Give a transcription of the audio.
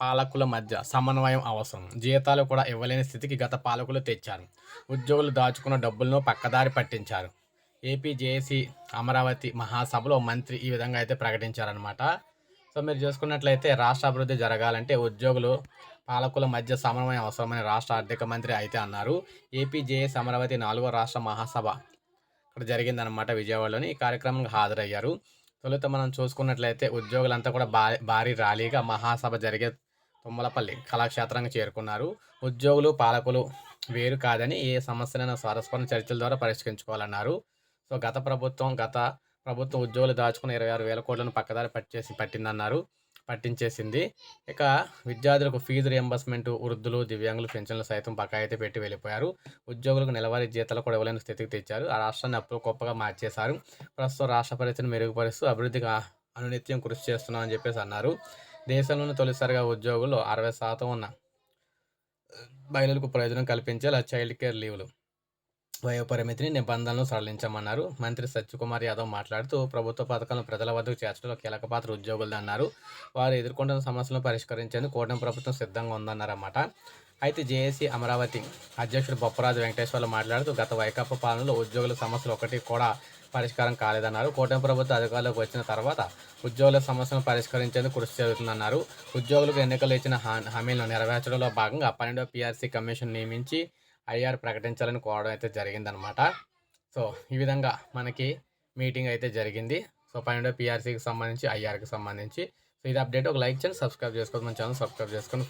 పాలకుల మధ్య సమన్వయం అవసరం. జీతాలు కూడా ఇవ్వలేని స్థితికి గత పాలకులు తెచ్చారు. ఉద్యోగులు దాచుకున్న డబ్బులను పక్కదారి పట్టించారు. ఏపీ జేఏసీ అమరావతి మహాసభలో మంత్రి ఈ విధంగా అయితే ప్రకటించారనమాట సో మీరు చూసుకున్నట్లయితే రాష్ట్ర అభివృద్ధి జరగాలంటే ఉద్యోగులు పాలకుల మధ్య సమన్వయం అవసరమని రాష్ట్ర ఆర్థిక మంత్రి అయితే అన్నారు. ఏపీ జేఎస్ అమరావతి నాలుగో రాష్ట్ర మహాసభ ఇక్కడ జరిగిందనమాట విజయవాడలోని. ఈ కార్యక్రమానికి హాజరయ్యారు. తొలుత మనం చూసుకున్నట్లయితే ఉద్యోగులంతా కూడా భారీ భారీ ర్యాలీగా మహాసభ జరిగే తుమ్మలపల్లి కళాక్షేత్రానికి చేరుకున్నారు. ఉద్యోగులు పాలకులు వేరు కాదని ఏ సమస్యలను స్వరస్పరణ చర్చల ద్వారా పరిష్కరించుకోవాలన్నారు. సో గత ప్రభుత్వం గత ప్రభుత్వం ఉద్యోగులు దాచుకున్న ఇరవై ఆరు వేల కోట్లను పక్కదారి పట్టేసి పట్టిందన్నారు. పట్టించేసింది. ఇక విద్యార్థులకు ఫీజు రియంబర్స్మెంట్ వృద్ధులు దివ్యాంగులు పెన్షన్లు సైతం బకాయితే పెట్టి వెళ్ళిపోయారు. ఉద్యోగులకు నెలవారీ జీతాలు కూడా ఇవ్వలేని స్థితికి తెచ్చారు. ఆ రాష్ట్రాన్ని అప్పులు గొప్పగా మార్చేశారు. ప్రస్తుతం రాష్ట్ర పరిస్థితిని మెరుగుపరుస్తూ అభివృద్ధికి అనునిత్యం కృషి చేస్తున్నామని చెప్పేసి అన్నారు. దేశంలోని తొలిసారిగా ఉద్యోగులు అరవై శాతం ఉన్న మహిళలకు ప్రయోజనం కల్పించేలా చైల్డ్ కేర్ లీవ్లు వయోపరిమితిని నిబంధనలు సడలించమన్నారు. మంత్రి సత్యకుమార్ యాదవ్ మాట్లాడుతూ ప్రభుత్వ పథకాలను ప్రజల వద్దకు చేర్చడంలో కీలక పాత్ర ఉద్యోగులది అన్నారు. వారు ఎదుర్కొంటున్న సమస్యలను పరిష్కరించేందుకు కూటమి ప్రభుత్వం సిద్ధంగా ఉందన్నారన్నమాట. అయితే జేఏసీ అమరావతి అధ్యక్షుడు బొప్పరాజు వెంకటేశ్వర్లు మాట్లాడుతూ గత వైకాపా పాలనలో ఉద్యోగుల సమస్యలు ఒకటి కూడా పరిష్కారం కాలేదన్నారు. కూటమి ప్రభుత్వ అధికారంలోకి వచ్చిన తర్వాత ఉద్యోగుల సమస్యను పరిష్కరించేందుకు కృషి చేస్తున్నారు ఉద్యోగులకు ఎన్నికలు ఇచ్చిన హా- హామీలను నెరవేర్చడంలో భాగంగా పన్నెండవ పీఆర్సీ కమిషన్ నియమించి ఐఆర్ ప్రకటించాలని కోరడం అయితే జరిగిందనమాట సో ఈ విధంగా మనకి మీటింగ్ అయితే జరిగింది. సో పన్నెండో పీఆర్సీకి సంబంధించి ఐఆర్కి సంబంధించి. సో ఇది అప్డేట్. ఒక లైక్ చేయండి సబ్స్క్రైబ్ చేసుకోవద్దు. మన ఛానల్ సబ్స్క్రైబ్ చేసుకొని